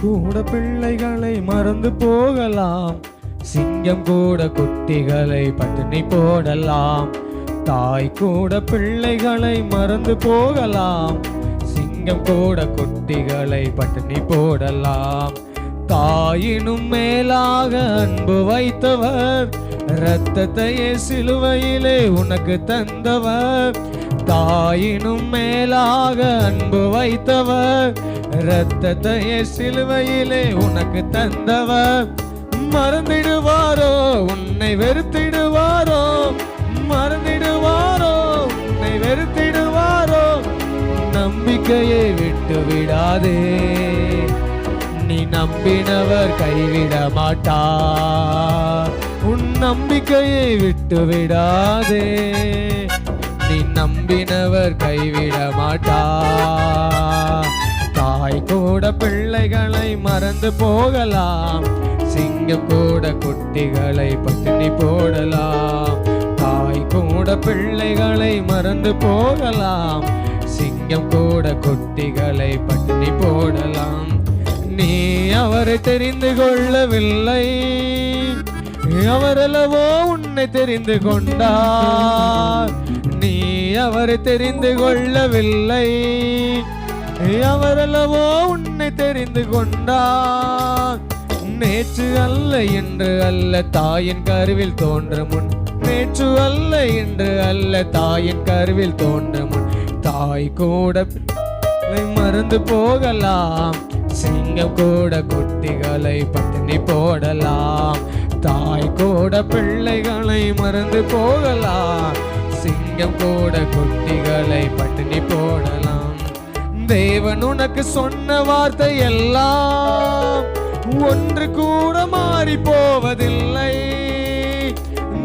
கூட பிள்ளைகளை மறந்து போகலாம். சிங்கம் கூட குட்டிகளை பட்டினி போடலாம். தாய் கூட பிள்ளைகளை மறந்து போகலாம். சிங்கம் கூட குட்டிகளை பட்டினி போடலாம். தாயினும் மேலாக அன்பு வைத்தவர். இரத்தத்தையே சிலுவையிலே உனக்கு தந்தவர். தாயினும் மேலாக அன்பு வைத்தவர். இரத்தத்தையே சிலுவையிலே உனக்கு தந்தவர். மறந்திடுவாரோ உன்னை வெறுத்திடுவாரோ. மறந்திடுவாரோ உன்னை வெறுத்திடுவாரோ. நம்பிக்கையை விட்டு விடாதே. நம்பினவர் கைவிட மாட்டார் உன் நம்பிக்கையை விட்டு விடாதே. நீ நம்பினவர் கைவிட மாட்டார் தாய் கூட பிள்ளைகளை மறந்து போகலாம். சிங்கம் கூட குட்டிகளை பட்டினி போடலாம். தாய் கூட பிள்ளைகளை மறந்து போகலாம். சிங்கம் கூட குட்டிகளை பட்டினி போடலாம். நீ அவரை தெரிந்து கொள்ளவில்லை. அவரல்லவோ உன்னை தெரிந்து கொண்டார். நீ அவரை தெரிந்து கொள்ளவில்லை. அவரல்லவோ உன்னை தெரிந்து கொண்டார். நேற்று அல்ல என்று அல்ல தாயின் கருவில் தோன்ற முன். நேற்று அல்ல என்று அல்ல தாயின் கருவில் தோன்ற முன். தாய் கூட மறந்து போகலாம். சிங்கம் கூட குட்டிகளை பட்டினி போடலாம். தாய் கூட பிள்ளைகளை மறந்து போகலாம். சிங்கம் கூட குட்டிகளை பட்டினி போடலாம். தேவன் உனக்கு சொன்ன வார்த்தை எல்லாம் ஒன்று கூட மாறி போவதில்லை.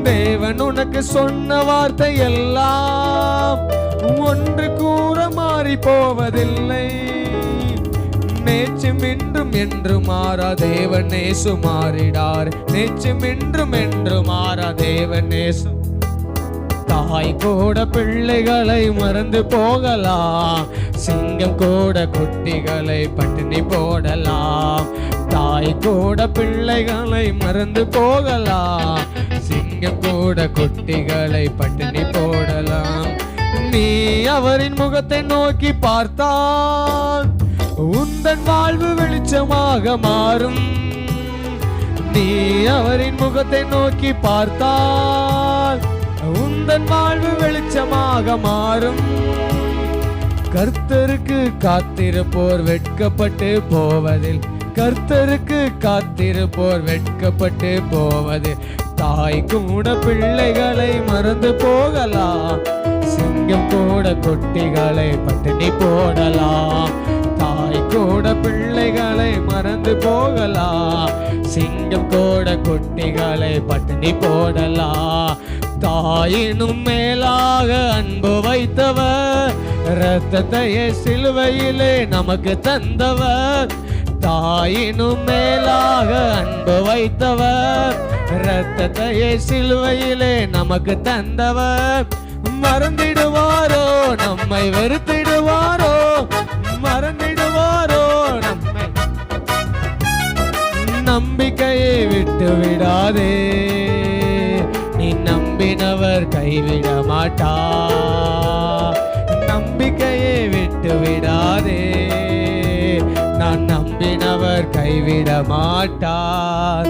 தேவன் உனக்கு சொன்ன வார்த்தை எல்லாம் ஒன்று கூட மாறி போவதில்லை. நேற்றும் இன்றும் என்று மாறா தேவன் நேசு மாறிடார். நேற்றும் இன்றும் என்று மாறா தேவன் நேசு தாய் கூட பிள்ளைகளை மறந்து போகலாம். சிங்கம் கூட குட்டிகளை பட்டினி போடலாம். தாய் கூட பிள்ளைகளை மறந்து போகலாம். சிங்கம் கூட குட்டிகளை பட்டினி போடலாம். நீ அவரின் முகத்தை நோக்கி பார்த்தான் உந்தன் வாழ்வு வெளிச்சமாக மாறும். நீ அவரின் முகத்தை நோக்கி பார்த்தால் உந்தன் வாழ்வு வெளிச்சமாக மாறும். கர்த்தருக்கு காத்திருப்போர் வெட்கப்பட்டு போவதில் கர்த்தருக்கு காத்திருப்போர் வெட்கப்பட்டு போவது தாய் கூட பிள்ளைகளை மறந்து போகலாம். சிங்கம் கூட குட்டிகளை பட்டினி போடலாம். தாய் கூட பிள்ளைகளை மறந்து போகலாம் சிங்கம் கூட குட்டிகளை பட்டினி போடலாம் தாயினும் மேலாக அன்பு வைத்தவர் இரத்தத்தையே சிலுவையிலே நமக்கு தந்தவர் தாயினும் மேலாக அன்பு வைத்தவர் இரத்தத்தையே சிலுவையிலே நமக்கு தந்தவர் மறந்திடுவாரோ நம்மை வெறுத்திடுவார் நம்பிக்கையை விட்டு விடாதே. நீ நம்பினவர் கைவிட மாட்டா. நம்பிக்கையை விட்டு விடாதே. நான் நம்பினவர் கைவிட மாட்டார்